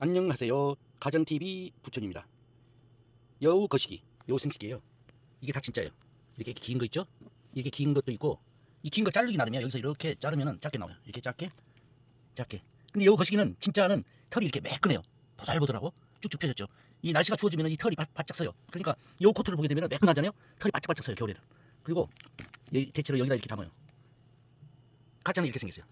안녕하세요. 가정TV 부천입니다. 여우 거시기, 여우 생식기예요. 이게 다 진짜예요. 이렇게 긴 거 있죠? 이렇게 긴 것도 있고 이 긴 거 자르기 나름이야. 여기서 이렇게 자르면 작게 나와요. 이렇게 작게, 작게. 근데 여우 거시기는 진짜는 털이 이렇게 매끈해요. 보들보들하고 쭉쭉 펴졌죠. 이 날씨가 추워지면 이 털이 바, 바짝 서요. 그러니까 여우 코트를 보게 되면 매끈하잖아요. 털이 바짝바짝 서요 겨울에는. 그리고 이 대체로 여기다 이렇게 담아요. 가짜는 이렇게 생겼어요.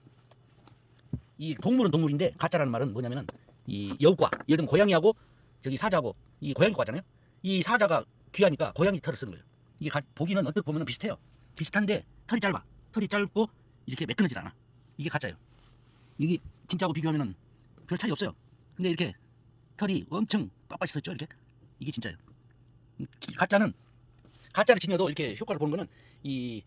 이 동물은 동물인데 가짜라는 말은 뭐냐면은 이 여우과 예를 들면 고양이하고 저기 사자하고 이 고양이 과잖아요. 이 사자가 귀하니까 고양이 털을 쓰는 거예요. 이게 가, 보기는 언뜻 보면 비슷해요. 비슷한데 털이 짧아. 털이 짧고 이렇게 매끈하지 않아. 이게 가짜예요. 이게 진짜하고 비교하면은 별 차이 없어요. 근데 이렇게 털이 엄청 빳빳이 섰죠. 이렇게 이게 진짜예요. 이 가짜는 가짜를 지녀도 이렇게 효과를 보는 거는 이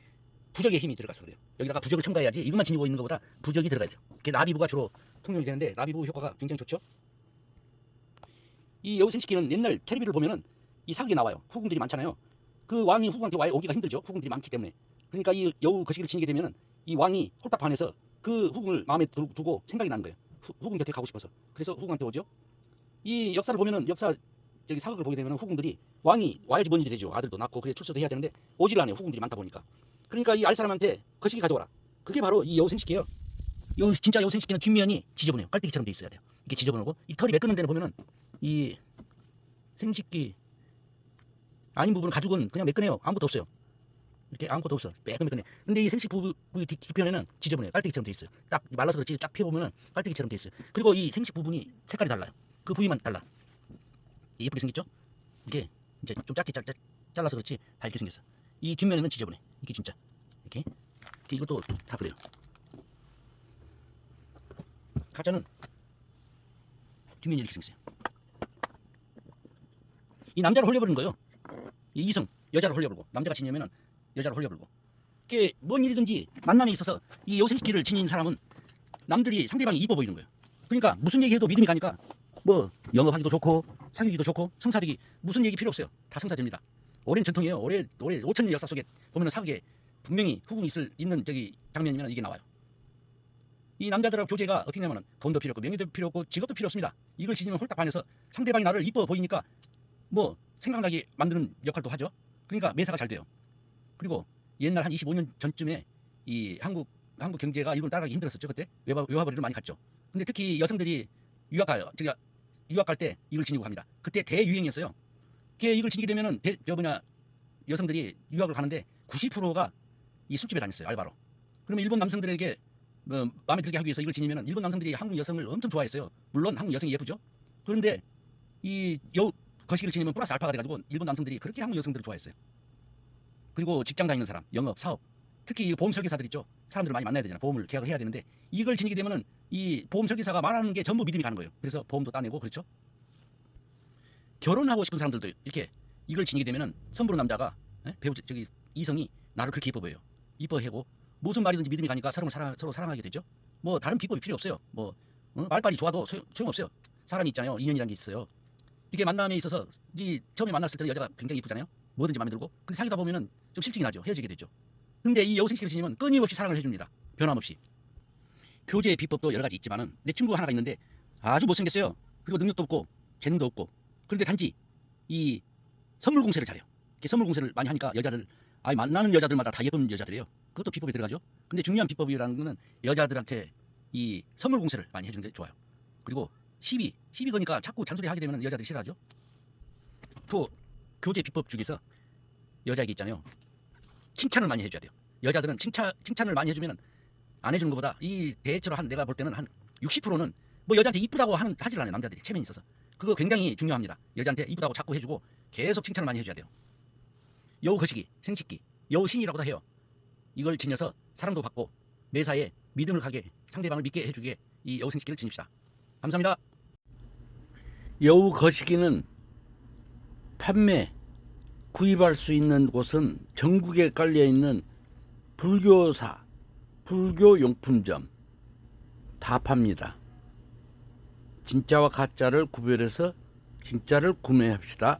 부적의 힘이 들어가서 그래요. 여기다가 부적을 첨가해야지 이것만 지니고 있는 것보다 부적이 들어가야 돼요. 이게 나비부가 주로 통용이 되는데 나비부 효과가 굉장히 좋죠. 이 여우 생식기는 옛날 텔레비를 보면은 이 사극이 나와요. 후궁들이 많잖아요. 그 왕이 후궁한테 와 오기가 힘들죠. 후궁들이 많기 때문에. 그러니까 이 여우 거시기를 지니게 되면은 이 왕이 홀딱 반해서 그 후궁을 마음에 두- 두고 생각이 나는 거예요. 후, 후궁 곁에 가고 싶어서. 그래서 후궁한테 오죠. 이 역사를 보면은 역사 저기 사극을 보게 되면은 후궁들이 왕이 와야지 뭔 일이 되죠. 아들도 낳고 그래 출세도 해야 되는데 오질 않아요. 후궁들이 많다 보니까. 그러니까 이알 사람한테 거시기 가져와라. 그게 바로 이 여우 생식기예요. 여 진짜 여우 생식기는 뒷면이 지저분해요. 깔때기처럼 돼 있어야 돼요. 이게 지저분하고 이 털이 매끄는 데는 보면은 이 생식기 아닌 부분 가죽은 그냥 매끈해요. 아무것도 없어요. 이렇게 아무것도 없어. 매끈매끈해. 근데 이 생식 부부 뒤- 뒤편에는 지저분해요. 깔때기처럼 돼 있어요. 딱 말라서 그렇지 쫙 펴보면은 깔때기처럼 돼 있어요. 그리고 이 생식 부분이 색깔이 달라요. 그 부위만 달라. 예쁘게 생겼죠? 이게 이제 좀 작게 잘, 잘라서 그렇지 다 이렇게 생겼어. 이 뒷면에는 지저분해. 이게 진짜. 이렇게. 이것도 다 그래요. 가짜는 뒷면이 이렇게 생겼어요. 이 남자를 홀려버린 거예요. 이 이성 여자를 홀려버리고 남자가 지내면은 여자를 홀려버리고 이게 뭔 일이든지 만남에 있어서 이 여생식기를 지닌 사람은 남들이 상대방이 이뻐 보이는 거예요. 그러니까 무슨 얘기해도 믿음이 가니까 뭐 영업하기도 좋고 사귀기도 좋고 성사되기 무슨 얘기 필요 없어요. 다 성사됩니다. 오랜 전통이에요. 오래 오래 5천 년 역사 속에 보면은 사극에 분명히 후궁이 있을 있는 저기 장면이면 이게 나와요. 이 남자들하고 교제가 어떻게 냐면은 돈도 필요 없고 명예도 필요 없고 직업도 필요 없습니다. 이걸 지니면 홀딱 반해서 상대방이 나를 이뻐 보이니까 뭐 생각나게 만드는 역할도 하죠. 그러니까 매사가 잘 돼요. 그리고 옛날 한 25년 전쯤에 이 한국 한국 경제가 일본 따라가기 힘들었었죠 그때 외화 외화벌이를 많이 갔죠. 근데 특히 여성들이 유학 가요. 저기 유학 갈 때 이걸 지니고 갑니다. 그때 대유행이었어요. 그게 이걸 지니게 되면은 대, 저 뭐냐 여성들이 유학을 가는데 90%가 이 술집에 다녔어요 알바로. 그러면 일본 남성들에게 뭐 마음에 들게 하기 위해서 이걸 지니면은 일본 남성들이 한국 여성을 엄청 좋아했어요. 물론 한국 여성이 예쁘죠. 그런데 이 여우 거시기를 지니면 플러스 알파가 돼가지고 일본 남성들이 그렇게 한국 여성들을 좋아했어요. 그리고 직장 다니는 사람, 영업, 사업, 특히 이 보험 설계사들 있죠. 사람들을 많이 만나야 되잖아. 보험을 계약을 해야 되는데 이걸 지니게 되면은 이 보험 설계사가 말하는 게 전부 믿음이 가는 거예요. 그래서 보험도 따내고 그렇죠. 결혼하고 싶은 사람들도 이렇게 이걸 지니게 되면은 선부로 남자가 예? 배우 저기 이성이 나를 그렇게 이뻐 보여요. 이뻐하고 무슨 말이든지 믿음이 가니까 서로 사랑 서로 사랑하게 되죠. 뭐 다른 비법이 필요 없어요. 뭐 어? 말빨이 좋아도 소용, 소용 없어요. 사람이 있잖아요. 인연이라는 게 있어요. 이게 만남에 있어서 이 처음에 만났을 때 여자가 굉장히 이쁘잖아요. 뭐든지 마음에 들고. 근데 사귀다 보면은 좀 실증이 나죠. 헤어지게 되죠. 근데 이 여우생식을 지니면 끊임없이 사랑을 해줍니다. 변함없이. 교제의 비법도 여러 가지 있지만은 내 친구 하나가 있는데 아주 못생겼어요. 그리고 능력도 없고 재능도 없고. 그런데 단지 이 선물 공세를 잘해요. 이렇게 선물 공세를 많이 하니까 여자들 아니 만나는 여자들마다 다 예쁜 여자들이에요. 그것도 비법에 들어가죠. 근데 중요한 비법이라는 거는 여자들한테 이 선물 공세를 많이 해주는 게 좋아요. 그리고 시비 시비 거니까 자꾸 잔소리 하게 되면 여자들이 싫어하죠. 또 교제 비법 중에서 여자에게 있잖아요. 칭찬을 많이 해줘야 돼요. 여자들은 칭찬 칭찬을 많이 해주면 안 해주는 것보다 이 대체로 한 내가 볼 때는 한 60%는 뭐 여자한테 이쁘다고 하는 하질 않아요. 남자들이 체면이 있어서 그거 굉장히 중요합니다. 여자한테 이쁘다고 자꾸 해주고 계속 칭찬을 많이 해줘야 돼요. 여우 거시기, 생식기, 여우 신이라고도 해요. 이걸 지녀서 사랑도 받고 매사에 믿음을 가게 상대방을 믿게 해주기에 이 여우 생식기를 지닙시다. 감사합니다. 여우 거시기는 판매, 구입할 수 있는 곳은 전국에 깔려 있는 불교사, 불교용품점 다 팝니다. 진짜와 가짜를 구별해서 진짜를 구매합시다.